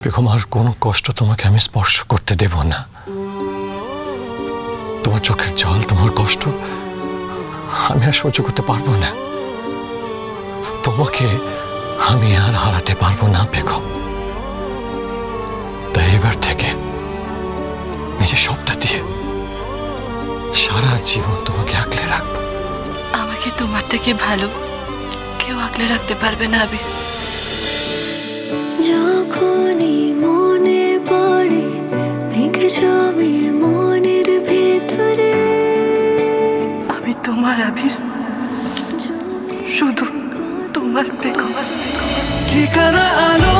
বেগম আর কোনো কষ্ট তোমাকে আমি স্পর্শ করতে দেব না। তোমার চোখের জল, তোমার কষ্ট আমি আর সহ্য করতে পারব না। তোমাকে আমি আর হারাতে পারব না বেগম তাই এবার থেকে নিজের সবটা দিয়ে সারা জীবন তোমাকে আগলে রাখব। আমাকে তোমার থেকে ভালো কেউ আগলে রাখতে পারবে না আবির জমে মনের ভেতরে। আমি তোমার আবির। শুধু তোমার বেগম ঠিকানা আলোর